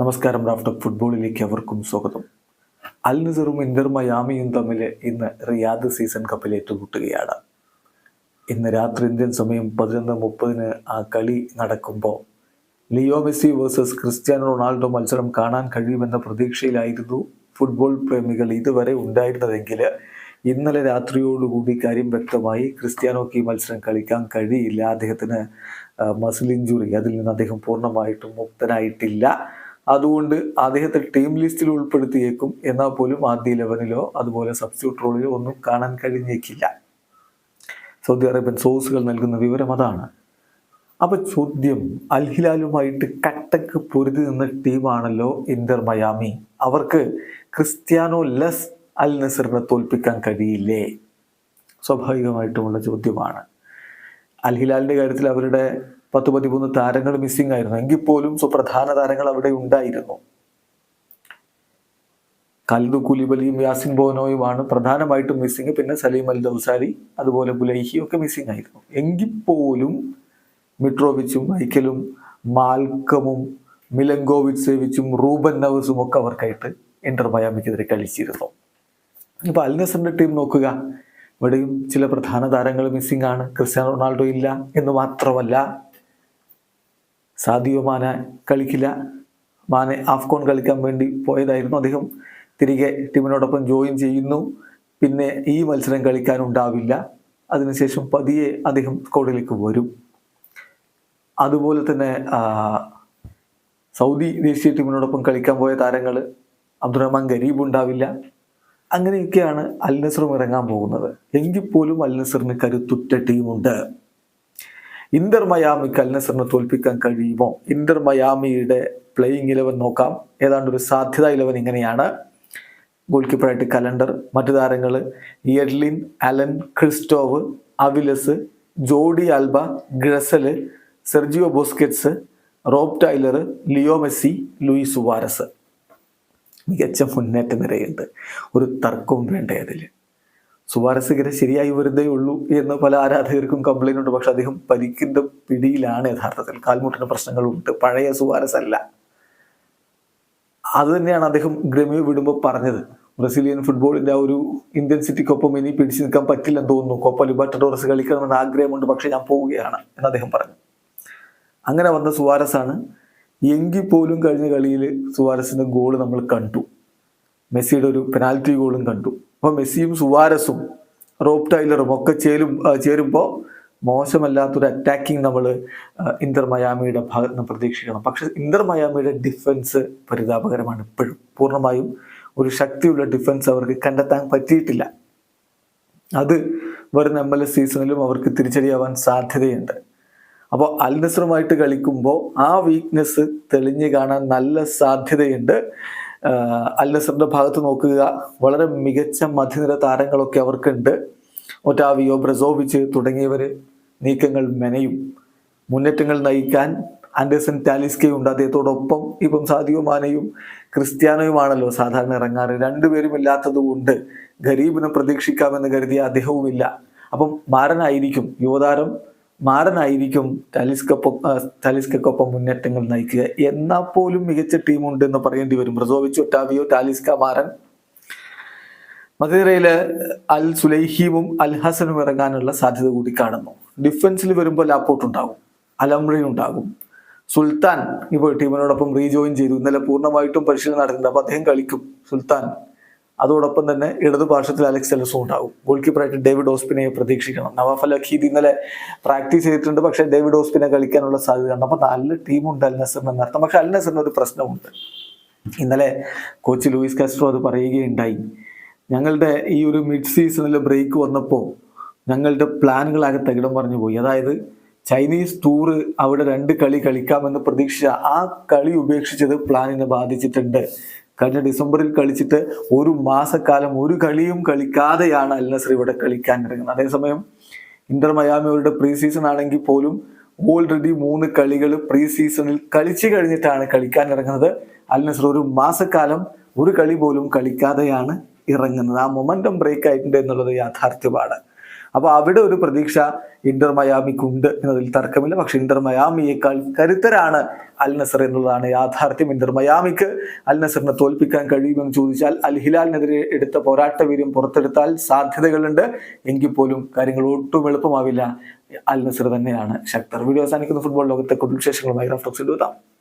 നമസ്കാരം റാഫ്റ്റർ ഫുട്ബോളിലേക്ക് അവർക്കും സ്വാഗതം. അൽ നസറും ഇന്റർ മയാമിയും തമ്മിൽ ഇന്ന് റിയാദ് സീസൺ കപ്പിൽ ഏറ്റുമുട്ടുകയാണ്. ഇന്ന് രാത്രി ഇന്ത്യൻ സമയം പതിനൊന്ന് മുപ്പതിന് ആ കളി നടക്കുമ്പോൾ Leo Messi versus Cristiano Ronaldo മത്സരം കാണാൻ കഴിയുമെന്ന പ്രതീക്ഷയിലായിരുന്നു ഫുട്ബോൾ പ്രേമികൾ ഇതുവരെ ഉണ്ടായിരുന്നതെങ്കിൽ ഇന്നലെ രാത്രിയോടുകൂടി കാര്യം വ്യക്തമായി ക്രിസ്ത്യാനോക്ക് ഈ മത്സരം കളിക്കാൻ കഴിയില്ല. അദ്ദേഹത്തിന് മസിൽ ഇഞ്ചുറി. അതിൽ നിന്ന് അദ്ദേഹം പൂർണമായിട്ടും മുക്തനായിട്ടില്ല. അതുകൊണ്ട് അദ്ദേഹത്തെ ടീം ലിസ്റ്റിൽ ഉൾപ്പെടുത്തിയേക്കും. എന്നാൽ പോലും ആദ്യ ഇലവനിലോ അതുപോലെ സബ്സ്റ്റിറ്റ്യൂട്ട് റോളിലോ ഒന്നും കാണാൻ കഴിഞ്ഞേക്കില്ല. സൗദി അറേബ്യൻ സോഴ്സുകൾ നൽകുന്ന വിവരം അതാണ്. അപ്പൊ ചോദ്യം അൽഹിലാലുമായിട്ട് കട്ടക്ക് പൊരുതി നിന്ന ടീമാണല്ലോ ഇന്റർ മയാമി. അവർക്ക് ക്രിസ്ത്യാനോ ലെസ് അൽ നസറിനെ തോൽപ്പിക്കാൻ കഴിയില്ലേ? സ്വാഭാവികമായിട്ടുമുള്ള ചോദ്യമാണ്. അൽ ഹിലാലിന്റെ കാര്യത്തിൽ അവരുടെ പത്ത് പതിമൂന്ന് താരങ്ങൾ മിസ്സിംഗ് ആയിരുന്നു. എങ്കിൽ പോലും സുപ്രധാന താരങ്ങൾ അവിടെ ഉണ്ടായിരുന്നു. കൽദു കുലിബലിയും യാസിൻ ബോനോയുമാണ് പ്രധാനമായിട്ടും മിസ്സിങ് പിന്നെ സലീം അൽ ദൗസാരി അതുപോലെ ബുലൈഹിയും ഒക്കെ മിസ്സിംഗ് ആയിരുന്നു. എങ്കിൽ പോലും മിട്രോവിച്ചും മൈക്കലും മാൽക്കമും മിലങ്കോവിച്ച് സേവിച്ചും റൂബൻ നവസും ഒക്കെ അവർക്കായിട്ട് ഇന്റർ മയാമിക്കെതിരെ കളിച്ചിരുന്നു. ഇപ്പൊ അൽനസറിന്റെ ടീം നോക്കുക. ഇവിടെയും ചില പ്രധാന താരങ്ങൾ മിസ്സിംഗ് ആണ്. ക്രിസ്ത്യാനോ റൊണാൾഡോ ഇല്ല എന്ന് മാത്രമല്ല സാദിയോ മാന കളിക്കില്ല. മാനെ ആഫ്കോൺ കളിക്കാൻ വേണ്ടി പോയതായിരുന്നു അദ്ദേഹം. തിരികെ ടീമിനോടൊപ്പം ജോയിൻ ചെയ്യുന്നു. പിന്നെ ഈ മത്സരം കളിക്കാനുണ്ടാവില്ല അതിനുശേഷം പതിയെ അദ്ദേഹം സ്കോഡിലേക്ക് വരും. അതുപോലെ തന്നെ സൗദി ദേശീയ ടീമിനോടൊപ്പം കളിക്കാൻ പോയ താരങ്ങൾ അബ്ദുറഹ്മാൻ ഗരീബ് ഉണ്ടാവില്ല. അങ്ങനെയൊക്കെയാണ് അൽ നസറും ഇറങ്ങാൻ പോകുന്നത്. എങ്കിൽ പോലും അൽ നസറിന് കരുത്തുറ്റ ടീമുണ്ട്. ഇന്റർ മയാമിക്ക് അൽനസറിനെ തോൽപ്പിക്കാൻ കഴിയുമോ? ഇന്റർ മയാമിയുടെ പ്ലേയിങ് ഇലവൻ നോക്കാം. ഏതാണ്ട് ഒരു സാധ്യത ഇലവൻ ഇങ്ങനെയാണ്. ഗോൾ കീപ്പറായിട്ട് കലണ്ടർ മറ്റു താരങ്ങൾ എഡ്ലിൻ Alan Kryvtsov Aviles Jordi Alba Gressel Sergio Busquets Rob Taylor Leo Messi Luis Suarez. മികച്ച മുന്നേറ്റ നിരയുണ്ട് ഒരു തർക്കവും വേണ്ട അതിൽ സുവാരസ് ഇങ്ങനെ ശരിയായി വരുന്നേ ഉള്ളൂ എന്ന് പല ആരാധകർക്കും കംപ്ലൈന്റ് ഉണ്ട്. പക്ഷെ അദ്ദേഹം പരിക്കിന്റെ പിടിയിലാണ് യഥാർത്ഥത്തിൽ. കാൽമുട്ടിന് പ്രശ്നങ്ങളുണ്ട്. പഴയ സുവാരസ് അല്ല അത് തന്നെയാണ് അദ്ദേഹം ഗ്രമിയോ വിടുമ്പോൾ പറഞ്ഞത്. ബ്രസീലിയൻ ഫുട്ബോളിന്റെ ആ ഒരു ഇന്ത്യൻ സിറ്റിക്കൊപ്പം ഇനി പിടിച്ചു നിൽക്കാൻ പറ്റില്ലെന്ന് തോന്നുന്നു. കോപ്പ ലിബർട്ടഡോറസ് കളിക്കണമെന്ന് ആഗ്രഹമുണ്ട്. പക്ഷെ ഞാൻ പോവുകയാണ് എന്ന് അദ്ദേഹം പറഞ്ഞു. അങ്ങനെ വന്ന സുവാരസ് ആണ് എങ്കിൽ പോലും കഴിഞ്ഞ കളിയിൽ സുവാരസിന്റെ ഗോൾ നമ്മൾ കണ്ടു. മെസ്സിയുടെ ഒരു പെനാൽറ്റി ഗോളും കണ്ടു. അപ്പോൾ മെസ്സിയും സുവാരസും റോപ്പ് ടൈലറും ഒക്കെ ചേരും ചേരുമ്പോൾ മോശമല്ലാത്തൊരു അറ്റാക്കിംഗ് നമ്മൾ ഇന്റർ മയാമിയുടെ ഭാഗത്ത് നിന്ന് പ്രതീക്ഷിക്കണം. പക്ഷെ ഇന്റർ മയാമിയുടെ ഡിഫൻസ് പരിതാപകരമാണ് ഇപ്പോഴും. പൂർണമായും ഒരു ശക്തിയുള്ള ഡിഫൻസ് അവർക്ക് കണ്ടെത്താൻ പറ്റിയിട്ടില്ല. അത് വരുന്ന എം എൽ സീസണിലും അവർക്ക് തിരിച്ചടിയാവാൻ സാധ്യതയുണ്ട്. അപ്പോൾ അൽനസറുമായിട്ട് കളിക്കുമ്പോൾ ആ വീക്ക്നെസ് തെളിഞ്ഞു കാണാൻ നല്ല സാധ്യതയുണ്ട്. അൽ നസറിന്റെ ഭാഗത്ത് നോക്കുക. വളരെ മികച്ച മധ്യനിര താരങ്ങളൊക്കെ അവർക്കുണ്ട്. ഒറ്റാവിയോ ബ്രസോവിച്ച് തുടങ്ങിയവർ നീക്കങ്ങൾ മെനയും മുന്നേറ്റങ്ങൾ നയിക്കാൻ ആൻഡേഴ്സൺ ടാലിസ്കയും ഉണ്ട്. അദ്ദേഹത്തോടൊപ്പം ഇപ്പം സാദിയോ മാനയും ക്രിസ്ത്യാനോയുമാണല്ലോ സാധാരണ ഇറങ്ങാറ്. രണ്ടുപേരും ഇല്ലാത്തത് കൊണ്ട് ഗരീബിനെ പ്രതീക്ഷിക്കാമെന്ന് കരുതിയ അദ്ദേഹവുമില്ല. അപ്പം മാരനായിരിക്കും യുവതാരം. മാരനായിരിക്കും ടാലിസ്കൊപ്പം ടാലിസ്കൊപ്പം മുന്നേറ്റങ്ങൾ നയിക്കുക. എന്നാൽ പോലും മികച്ച ടീമുണ്ട് എന്ന് പറയേണ്ടി വരും. ബ്രസോവിച്ച് ഒറ്റാവിയോ ടാലിസ്ക മാരൻ മദീറയിൽ അൽ സുലൈഹീമും അൽ ഹസനും ഇറങ്ങാനുള്ള സാധ്യത കൂടി കാണുന്നു. ഡിഫൻസിൽ വരുമ്പോൾ ലാപ്പോട്ട് ഉണ്ടാകും. അലംറി ഉണ്ടാകും. സുൽത്താൻ ഇപ്പോൾ ടീമിനോടൊപ്പം റീജോയിൻ ചെയ്തു. ഇന്നലെ പൂർണമായിട്ടും പരിശീലനം നടത്തുന്നുണ്ട് അപ്പൊ അദ്ദേഹം കളിക്കും. സുൽത്താൻ അതോടൊപ്പം തന്നെ ഇടതു പാർശ്വത്തിൽ അലക്സ് എലസും ഉണ്ടാവും ഗോൾ കീപ്പറായിട്ട് ഡേവിഡ് ഓസ്പിനെ പ്രതീക്ഷിക്കണം. നവാഫ് അൽ ഇന്നലെ പ്രാക്ടീസ് ചെയ്തിട്ടുണ്ട്. പക്ഷേ ഡേവിഡ് ഓസ്പിനെ കളിക്കാനുള്ള സാധ്യതയുണ്ട് അപ്പം നല്ല ടീമുണ്ട് അൽ എന്നർത്ഥം പക്ഷെ അൽ നസറിന് ഒരു പ്രശ്നമുണ്ട്. ഇന്നലെ കോച്ച് ലൂയിസ് കാസ്ട്രോ അത് പറയുകയുണ്ടായി. ഞങ്ങളുടെ ഈ ഒരു മിഡ് സീസണിൽ ബ്രേക്ക് വന്നപ്പോൾ ഞങ്ങളുടെ പ്ലാനുകളാകെ തകിടം പറഞ്ഞു പോയി. അതായത് ചൈനീസ് ടൂറ് അവിടെ രണ്ട് കളി കളിക്കാമെന്ന് പ്രതീക്ഷിച്ച ആ കളി ഉപേക്ഷിച്ചത് പ്ലാനിനെ ബാധിച്ചിട്ടുണ്ട് കഴിഞ്ഞ ഡിസംബറിൽ കളിച്ചിട്ട് ഒരു മാസക്കാലം ഒരു കളിയും കളിക്കാതെയാണ് അൽ നസർ ഇവിടെ കളിക്കാൻ ഇറങ്ങുന്നത്. അതേസമയം ഇന്റർ മയാമിയുടെ പ്രീ സീസൺ ആണെങ്കിൽ പോലും ഓൾറെഡി മൂന്ന് കളികൾ പ്രീ സീസണിൽ കളിച്ചു കഴിഞ്ഞിട്ടാണ് കളിക്കാൻ ഇറങ്ങുന്നത്. അൽ നസർ ഒരു മാസക്കാലം ഒരു കളി പോലും കളിക്കാതെയാണ് ഇറങ്ങുന്നത്. ആ മൊമെന്റം ബ്രേക്ക് ആയിട്ടുണ്ട് എന്നുള്ളത് യാഥാർത്ഥ്യമാണ്. അപ്പോൾ അവിടെ ഒരു പ്രതീക്ഷ ഇന്റർ മയാമിക്കുണ്ട് എന്നതിൽ തർക്കമില്ല. പക്ഷെ ഇന്റർ മയാമിയേക്കാൾ കരുത്തരാണ് അൽ നസർ എന്നുള്ളതാണ് യാഥാർത്ഥ്യം. ഇന്റർ മയാമിക്ക് അൽ നസറിനെ തോൽപ്പിക്കാൻ കഴിയുമെന്ന് ചോദിച്ചാൽ അൽ ഹിലാലിനെതിരെ എടുത്ത പോരാട്ട വീര്യം പുറത്തെടുത്താൽ സാധ്യതകളുണ്ട്. എങ്കിൽ പോലും കാര്യങ്ങൾ ഒട്ടും എളുപ്പമാവില്ല. അൽ നസർ തന്നെയാണ് ശക്തർ. വീഡിയോ അവസാനിക്കുന്ന. ഫുട്ബോൾ ലോകത്തെ കുടുംബ വിശേഷങ്ങളുമായി റഫ്ലക്സ് എഴുതാം